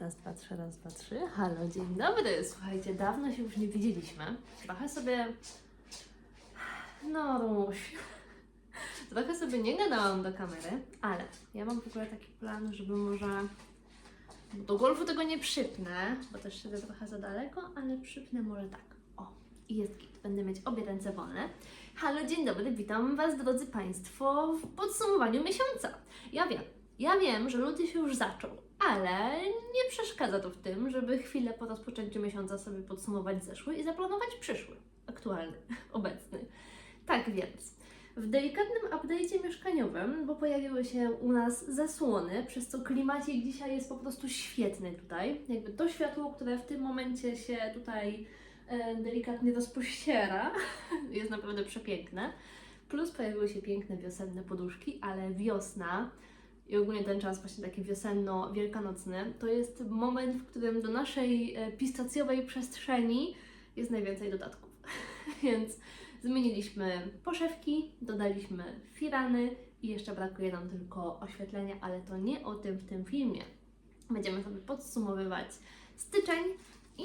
Raz, dwa, trzy, raz, dwa, trzy. Halo, dzień dobry. Słuchajcie, dawno się już nie widzieliśmy. Trochę sobie... No, Ruś. Trochę sobie nie gadałam do kamery, ale ja mam w ogóle taki plan, żeby może... Do golfu tego nie przypnę, bo też siedzę trochę za daleko, ale przypnę może tak. O, i jest git. Będę mieć obie ręce wolne. Halo, dzień dobry, witam Was, drodzy Państwo, w podsumowaniu miesiąca. Ja wiem, ja wiem, że luty się już zaczął, ale nie przeszkadza to w tym, żeby chwilę po rozpoczęciu miesiąca sobie podsumować zeszły i zaplanować przyszły, aktualny, obecny. Tak więc, w delikatnym update'cie mieszkaniowym, bo pojawiły się u nas zasłony, przez co klimacik dzisiaj jest po prostu świetny tutaj. Jakby to światło, które w tym momencie się tutaj e, delikatnie rozpościera, jest naprawdę przepiękne. Plus pojawiły się piękne wiosenne poduszki, ale wiosna i ogólnie ten czas właśnie taki wiosenno-wielkanocny, to jest moment, w którym do naszej e, pistacjowej przestrzeni jest najwięcej dodatków. Więc zmieniliśmy poszewki, dodaliśmy firany i jeszcze brakuje nam tylko oświetlenia, ale to nie o tym w tym filmie. Będziemy sobie podsumowywać styczeń i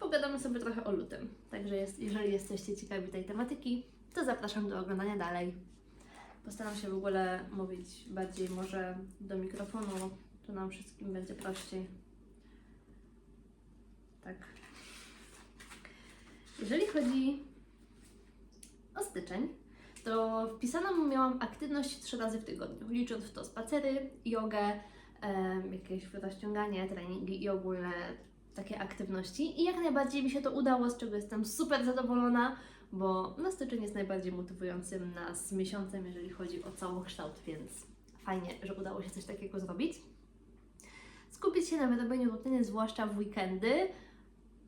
pogadamy sobie trochę o lutym. Także jest, jeżeli jesteście ciekawi tej tematyki, to zapraszam do oglądania dalej. Postaram się w ogóle mówić bardziej może do mikrofonu, to nam wszystkim będzie prościej. Tak. Jeżeli chodzi o styczeń, to wpisaną miałam aktywność trzy razy w tygodniu, licząc w to spacery, jogę, jakieś rozciąganie, treningi i ogólne takie aktywności. I jak najbardziej mi się to udało, z czego jestem super zadowolona, bo na styczeń jest najbardziej motywującym nas miesiącem, jeżeli chodzi o całokształt, więc fajnie, że udało się coś takiego zrobić. Skupić się na wyrobieniu rutyny, zwłaszcza w weekendy,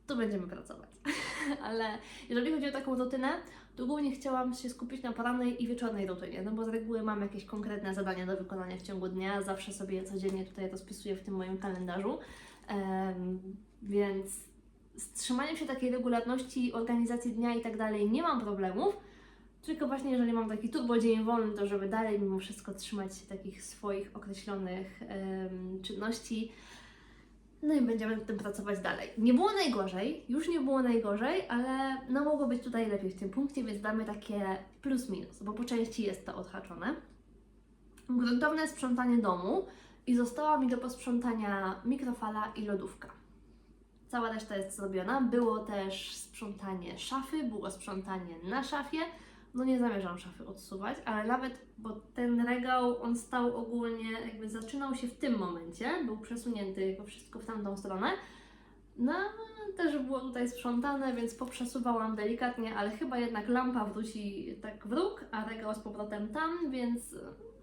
to będziemy pracować. Ale jeżeli chodzi o taką rutynę, to głównie chciałam się skupić na porannej i wieczornej rutynie, no bo z reguły mam jakieś konkretne zadania do wykonania w ciągu dnia, zawsze sobie codziennie tutaj rozpisuję w tym moim kalendarzu, Em, więc z trzymaniem się takiej regularności, organizacji dnia i tak dalej nie mam problemów, tylko właśnie jeżeli mam taki turbo dzień wolny, to żeby dalej mimo wszystko trzymać się takich swoich określonych czynności, no i będziemy nad tym pracować dalej. Nie było najgorzej, już nie było najgorzej, ale no mogło być tutaj lepiej w tym punkcie, więc damy takie plus minus, bo po części jest to odhaczone. Gruntowne sprzątanie domu i została mi do posprzątania mikrofala i lodówka. Cała reszta jest zrobiona. Było też sprzątanie szafy, było sprzątanie na szafie. No nie zamierzam szafy odsuwać, ale nawet, bo ten regał, on stał ogólnie, jakby zaczynał się w tym momencie, był przesunięty jako wszystko w tamtą stronę. No, też było tutaj sprzątane, więc poprzesuwałam delikatnie, ale chyba jednak lampa wróci tak w róg, a regał z powrotem tam, więc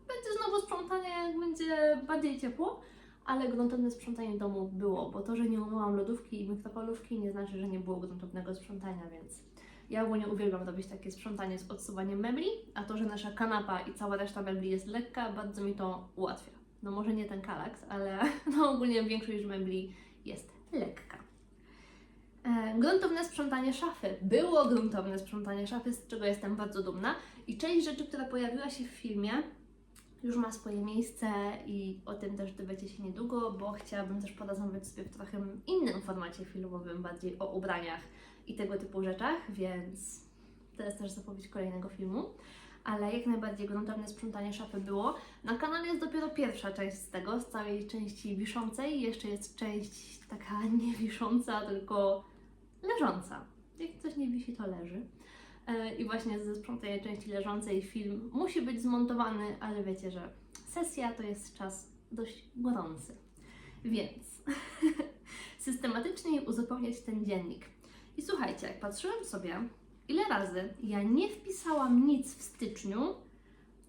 będzie znowu sprzątanie, jak będzie bardziej ciepło, ale gruntowne sprzątanie domu było, bo to, że nie umyłam lodówki i mikrofalówki nie znaczy, że nie było gruntownego sprzątania, więc ja ogólnie uwielbiam robić takie sprzątanie z odsuwaniem mebli, a to, że nasza kanapa i cała reszta mebli jest lekka, bardzo mi to ułatwia. No może nie ten kalaks, ale no ogólnie większość mebli jest lekka. E, Gruntowne sprzątanie szafy. Było gruntowne sprzątanie szafy, z czego jestem bardzo dumna. I część rzeczy, która pojawiła się w filmie, już ma swoje miejsce i o tym też dowiecie się niedługo, bo chciałabym też porozmawiać sobie w trochę innym formacie filmowym, bardziej o ubraniach i tego typu rzeczach, więc to jest też zapowiedź kolejnego filmu. Ale jak najbardziej gruntowne sprzątanie szafy było. Na kanale jest dopiero pierwsza część z tego, z całej części wiszącej. Jeszcze jest część taka nie wisząca, tylko leżąca. Jak coś nie wisi, to leży. E, I właśnie ze sprzątania części leżącej film musi być zmontowany, ale wiecie, że sesja to jest czas dość gorący. Więc systematycznie uzupełniać ten dziennik. I słuchajcie, jak patrzyłem sobie, ile razy ja nie wpisałam nic w styczniu,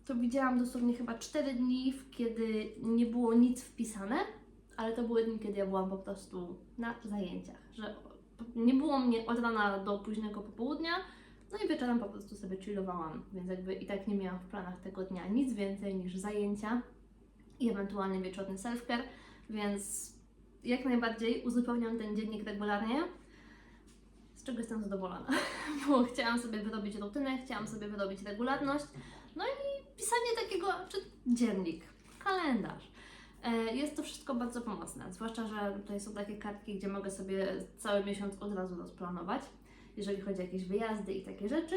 to widziałam dosłownie chyba 4 dni, kiedy nie było nic wpisane, ale to były dni, kiedy ja byłam po prostu na zajęciach, że nie było mnie od rana do późnego popołudnia, no i wieczorem po prostu sobie chillowałam, więc jakby i tak nie miałam w planach tego dnia nic więcej niż zajęcia i ewentualny wieczorny self-care, więc jak najbardziej uzupełniam ten dziennik regularnie, z czego jestem zadowolona, bo chciałam sobie wyrobić rutynę, chciałam sobie wyrobić regularność, no i pisanie takiego, czy dziennik, kalendarz. E, Jest to wszystko bardzo pomocne, zwłaszcza, że tutaj są takie kartki, gdzie mogę sobie cały miesiąc od razu rozplanować, jeżeli chodzi o jakieś wyjazdy i takie rzeczy.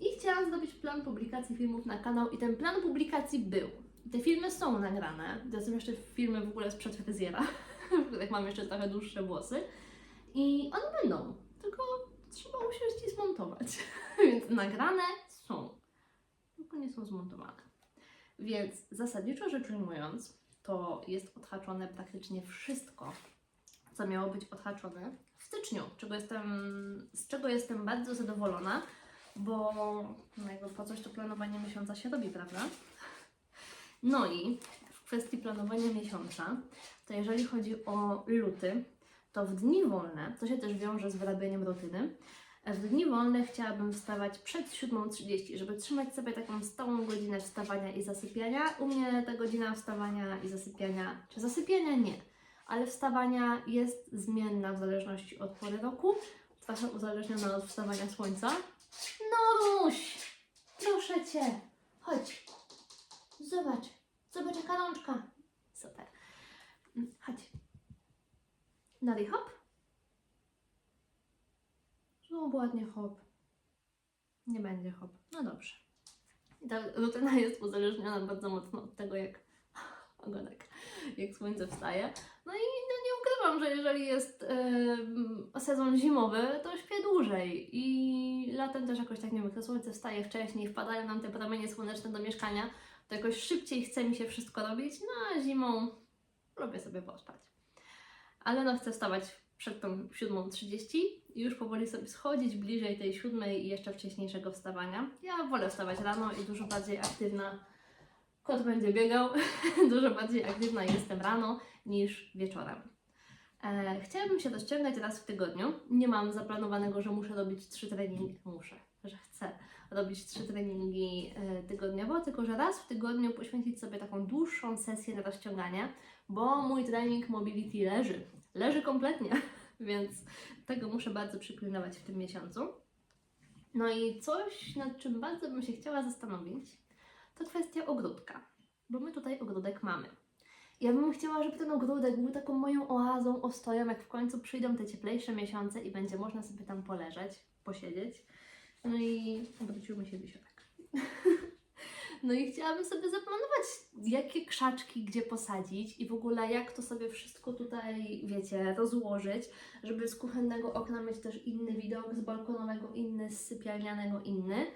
I chciałam zrobić plan publikacji filmów na kanał i ten plan publikacji był. Te filmy są nagrane, to są jeszcze filmy w ogóle sprzed fryzjera, których mam jeszcze trochę dłuższe włosy. I one będą, tylko trzeba usiąść i zmontować. Więc nagrane są, tylko nie są zmontowane. Więc zasadniczo rzecz ujmując, to jest odhaczone praktycznie wszystko, co miało być odhaczone w styczniu, czego jestem, z czego jestem bardzo zadowolona, bo no jakby po coś to planowanie miesiąca się robi, prawda? No i w kwestii planowania miesiąca, to jeżeli chodzi o luty, to w dni wolne, to się też wiąże z wyrabianiem rutyny, w dni wolne chciałabym wstawać przed 7.30, żeby trzymać sobie taką stałą godzinę wstawania i zasypiania. U mnie ta godzina wstawania i zasypiania, czy zasypiania nie, ale wstawania jest zmienna w zależności od pory roku, trochę uzależniona od wstawania słońca. Noruś, proszę Cię, chodź, zobacz, zobacz jaka rączka. Super. Mm, Chodź. Nadi hop. No ładnie hop. Nie będzie hop. No dobrze. I ta rutyna jest uzależniona bardzo mocno od tego, jak ogonek, jak słońce wstaje. No i no nie ukrywam, że jeżeli jest em, sezon zimowy, to śpię dłużej. I latem też jakoś tak, nie wiem, to słońce wstaje wcześniej, wpadają nam te promienie słoneczne do mieszkania, to jakoś szybciej chce mi się wszystko robić, no a zimą lubię sobie pospać. Ale no chcę wstawać przed tą 7.30 i już powoli sobie schodzić bliżej tej 7 i jeszcze wcześniejszego wstawania. Ja wolę wstawać rano i dużo bardziej aktywna. Kot będzie biegał, dużo bardziej aktywna jestem rano niż wieczorem. E, chciałabym się rozciągać raz w tygodniu. Nie mam zaplanowanego, że muszę robić trzy treningi. Muszę, że chcę robić trzy treningi e, tygodniowo, tylko że raz w tygodniu poświęcić sobie taką dłuższą sesję na rozciąganie, bo mój trening mobility leży. Leży kompletnie, więc tego muszę bardzo przypilnować w tym miesiącu. No i coś, nad czym bardzo bym się chciała zastanowić, to kwestia ogródka, bo my tutaj ogródek mamy. Ja bym chciała, żeby ten ogródek był taką moją oazą, ostoją, jak w końcu przyjdą te cieplejsze miesiące i będzie można sobie tam poleżeć, posiedzieć. No i obrócił mi się wisiorek. No i chciałabym sobie zaplanować, jakie krzaczki gdzie posadzić i w ogóle jak to sobie wszystko tutaj, wiecie, rozłożyć, żeby z kuchennego okna mieć też inny widok, z balkonowego inny, z sypialnianego inny.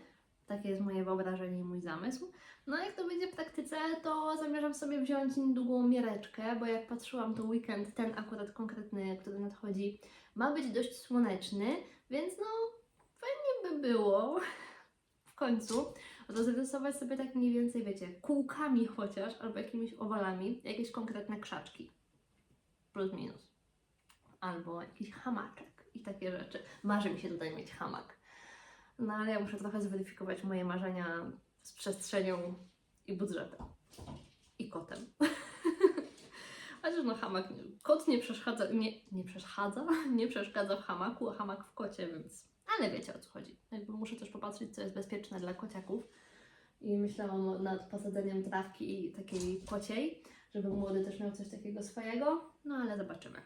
Takie jest moje wyobrażenie i mój zamysł. No jak to będzie w praktyce, to zamierzam sobie wziąć niedługą miereczkę, bo jak patrzyłam, to weekend, ten akurat konkretny, który nadchodzi, ma być dość słoneczny, więc no fajnie by było w końcu rozrysować sobie tak mniej więcej, wiecie, kółkami chociaż, albo jakimiś owalami, jakieś konkretne krzaczki. Plus minus. Albo jakiś hamaczek i takie rzeczy. Marzy mi się tutaj mieć hamak. No ale ja muszę trochę zweryfikować moje marzenia z przestrzenią i budżetem. I kotem. Chociaż no hamak, kot nie przeszkadza, nie, nie przeszkadza, nie przeszkadza w hamaku, a hamak w kocie, więc, ale wiecie o co chodzi. Jakby muszę też popatrzeć, co jest bezpieczne dla kociaków i myślałam nad posadzeniem trawki takiej kociej, żeby młody też miał coś takiego swojego, no ale zobaczymy.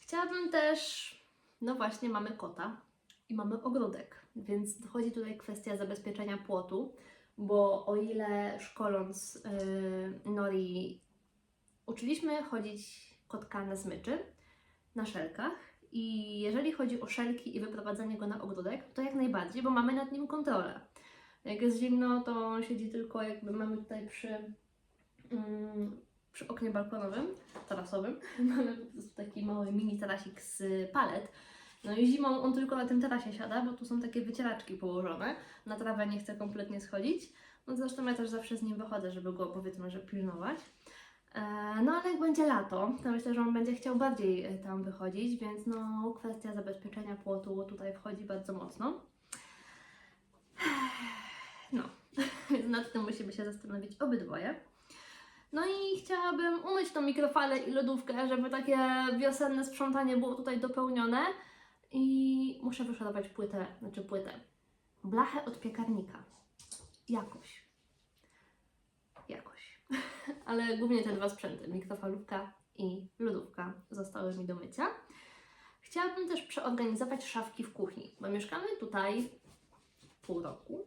Chciałabym też, no właśnie mamy kota i mamy ogródek, więc dochodzi tutaj kwestia zabezpieczenia płotu, bo o ile szkoląc yy, Nori uczyliśmy chodzić kotka na smyczy, na szelkach i jeżeli chodzi o szelki i wyprowadzanie go na ogródek, to jak najbardziej, bo mamy nad nim kontrolę. Jak jest zimno, to on siedzi tylko jakby mamy tutaj przy, mm, przy oknie balkonowym, tarasowym. Mamy po prostu taki mały mini tarasik z palet. No i zimą on tylko na tym tarasie siada, bo tu są takie wycieraczki położone. Na trawę nie chce kompletnie schodzić. No zresztą ja też zawsze z nim wychodzę, żeby go powiedzmy, że pilnować. E, No ale jak będzie lato, to myślę, że on będzie chciał bardziej e, tam wychodzić, więc no kwestia zabezpieczenia płotu tutaj wchodzi bardzo mocno. No, więc nad tym musimy się zastanowić obydwoje. No i chciałabym umyć tą mikrofalę i lodówkę, żeby takie wiosenne sprzątanie było tutaj dopełnione. I muszę wyszorować płytę, znaczy płytę, blachę od piekarnika. Jakoś. Jakoś. ale głównie te dwa sprzęty, mikrofalówka i lodówka zostały mi do mycia. Chciałabym też przeorganizować szafki w kuchni, bo mieszkamy tutaj pół roku.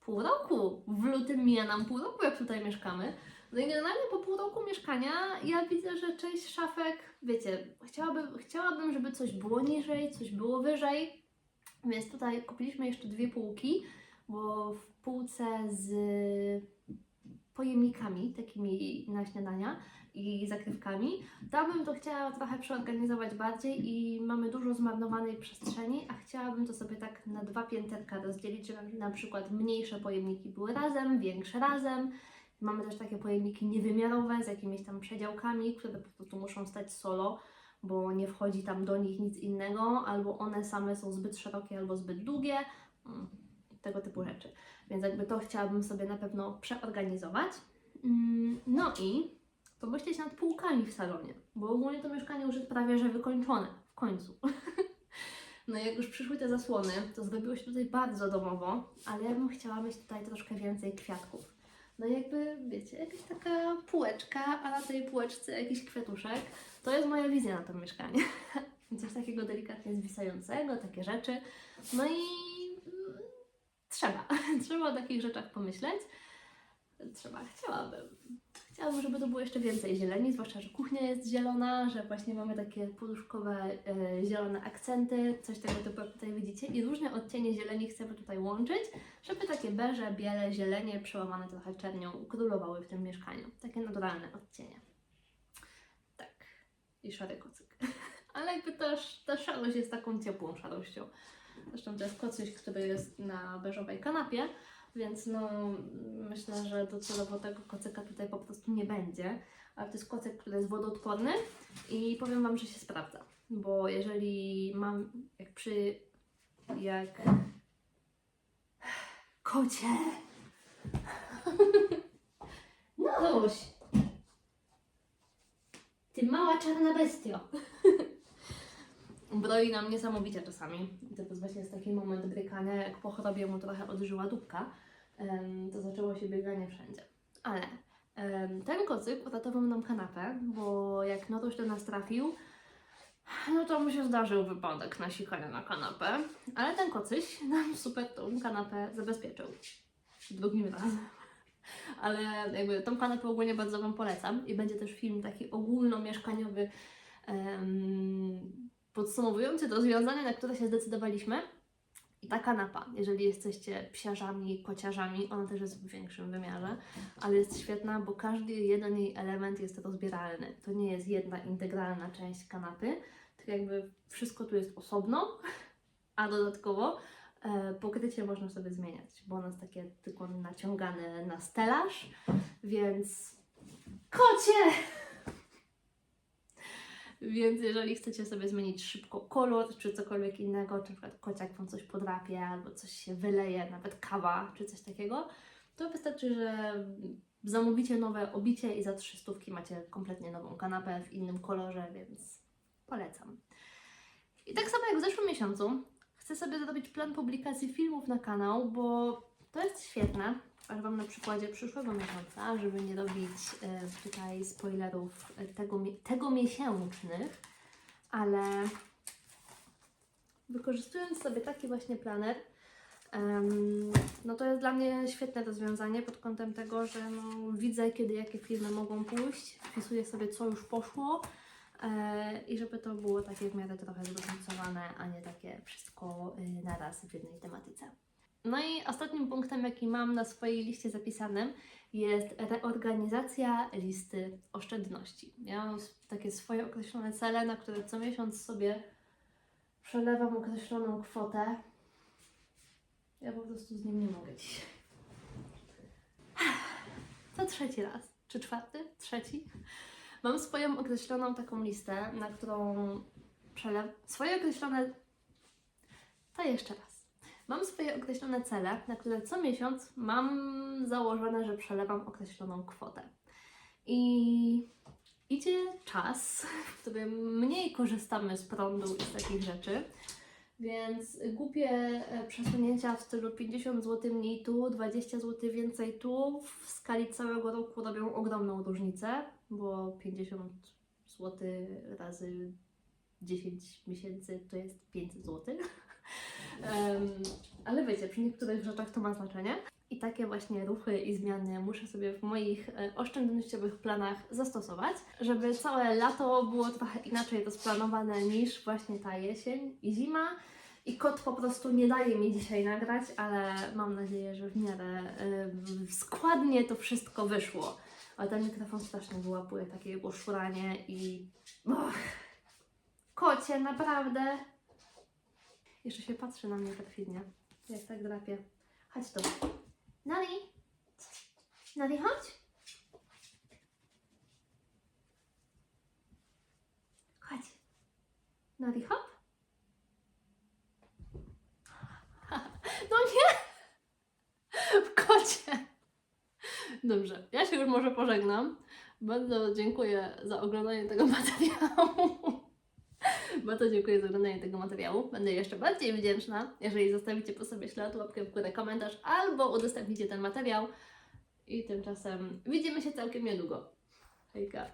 Pół roku! W lutym mija nam pół roku, jak tutaj mieszkamy. No i generalnie po pół roku mieszkania ja widzę, że część szafek, wiecie, chciałabym, chciałabym, żeby coś było niżej, coś było wyżej. Więc tutaj kupiliśmy jeszcze dwie półki, bo w półce z pojemnikami, takimi na śniadania i zakrywkami, tam bym to chciała trochę przeorganizować bardziej i mamy dużo zmarnowanej przestrzeni, a chciałabym to sobie tak na dwa pięterka rozdzielić, żeby na przykład mniejsze pojemniki były razem, większe razem. Mamy też takie pojemniki niewymiarowe z jakimiś tam przedziałkami, które po prostu muszą stać solo, bo nie wchodzi tam do nich nic innego, albo one same są zbyt szerokie albo zbyt długie, mm, tego typu rzeczy. Więc jakby to chciałabym sobie na pewno przeorganizować. Mm, No i pomyśleć nad półkami w salonie, bo ogólnie to mieszkanie już jest prawie że wykończone w końcu. No jak już przyszły te zasłony, to zrobiło się tutaj bardzo domowo, ale ja bym chciała mieć tutaj troszkę więcej kwiatków. No jakby, wiecie, jakaś taka półeczka, a na tej półeczce jakiś kwiatuszek. To jest moja wizja na to mieszkanie. Coś takiego delikatnie zwisającego, takie rzeczy. No i mm, trzeba, trzeba o takich rzeczach pomyśleć. Trzeba, chciałabym. Chciałabym, żeby to było jeszcze więcej zieleni, zwłaszcza, że kuchnia jest zielona, że właśnie mamy takie poduszkowe e, zielone akcenty, coś tego typu, jak tutaj widzicie. I różne odcienie zieleni chcemy tutaj łączyć, żeby takie beże, biele, zielenie przełamane trochę czernią królowały w tym mieszkaniu. Takie naturalne odcienie. Tak. I szary kocyk. Ale jakby też ta szarość jest taką ciepłą szarością. Zresztą to jest kocyk, który jest na beżowej kanapie, więc no myślę, że docelowo tego kocyka tutaj po prostu nie będzie. Ale to jest kocyk, który jest wodoodporny i powiem Wam, że się sprawdza. Bo jeżeli mam, jak przy, jak kocie. Noś! Ty mała czarna bestio. Broi nam niesamowicie czasami. To właśnie taki moment brykania, jak po chorobie mu trochę odżyła dupka, to zaczęło się bieganie wszędzie. Ale ten kocyk uratował nam kanapę, bo jak Notuś do nas trafił, no to mu się zdarzył wypadek nasikania na kanapę, ale ten kocyś nam super tą kanapę zabezpieczył. Drugim razem. Ale jakby tą kanapę ogólnie bardzo Wam polecam i będzie też film taki ogólnomieszkaniowy em, podsumowujący to rozwiązanie, na które się zdecydowaliśmy. I ta kanapa, jeżeli jesteście psiarzami, kociarzami, ona też jest w większym wymiarze, ale jest świetna, bo każdy jeden jej element jest rozbieralny. To nie jest jedna integralna część kanapy, tylko jakby wszystko tu jest osobno, a dodatkowo e, pokrycie można sobie zmieniać, bo ono jest takie tylko naciągane na stelaż, więc kocie! Więc jeżeli chcecie sobie zmienić szybko kolor, czy cokolwiek innego, czy na przykład kociak Wam coś podrapie, albo coś się wyleje, nawet kawa, czy coś takiego, to wystarczy, że zamówicie nowe obicie i za 300 macie kompletnie nową kanapę w innym kolorze, więc polecam. I tak samo jak w zeszłym miesiącu, chcę sobie zrobić plan publikacji filmów na kanał, bo to jest świetne. Pokażę Wam na przykładzie przyszłego miesiąca, żeby nie robić e, tutaj spoilerów e, tego, tego miesięcznych, ale wykorzystując sobie taki właśnie planer, no to jest dla mnie świetne rozwiązanie pod kątem tego, że no, widzę, kiedy jakie filmy mogą pójść, wpisuję sobie, co już poszło e, i żeby to było takie w miarę trochę zróżnicowane, a nie takie wszystko naraz w jednej tematyce. No i ostatnim punktem, jaki mam na swojej liście zapisanym, jest reorganizacja listy oszczędności. Ja mam takie swoje określone cele, na które co miesiąc sobie przelewam określoną kwotę. Ja po prostu z nim nie mogę dzisiaj. To trzeci raz. Czy czwarty? Trzeci? Mam swoją określoną taką listę, na którą przelew... Swoje określone... To jeszcze raz. Mam swoje określone cele, na które co miesiąc mam założone, że przelewam określoną kwotę. I idzie czas, w którym mniej korzystamy z prądu i z takich rzeczy, Więc głupie e, przesunięcia w stylu 50 zł mniej tu, 20 zł więcej tu w skali całego roku robią ogromną różnicę, bo 50 zł razy 10 miesięcy to jest 500 zł. Em, ale wiecie, przy niektórych rzeczach to ma znaczenie. I takie właśnie ruchy i zmiany muszę sobie w moich e, oszczędnościowych planach zastosować, żeby całe lato było trochę inaczej rozplanowane niż właśnie ta jesień i zima. I kot po prostu nie daje mi dzisiaj nagrać, ale mam nadzieję, że w miarę e, składnie to wszystko wyszło. Ale ten mikrofon strasznie wyłapuje takie jego szuranie i... Och, kocie, naprawdę! Jeszcze się patrzy na mnie perfidnie, jak tak drapie. Chodź tu. Nari! Nari, chodź! Chodź. Nari, hop. No nie! W kocie! Dobrze, ja się już może pożegnam. Bardzo dziękuję za oglądanie tego materiału. Bardzo dziękuję za oglądanie tego materiału. Będę jeszcze bardziej wdzięczna, jeżeli zostawicie po sobie ślad, łapkę w górę, komentarz albo udostępnicie ten materiał. I tymczasem widzimy się całkiem niedługo. Hejka.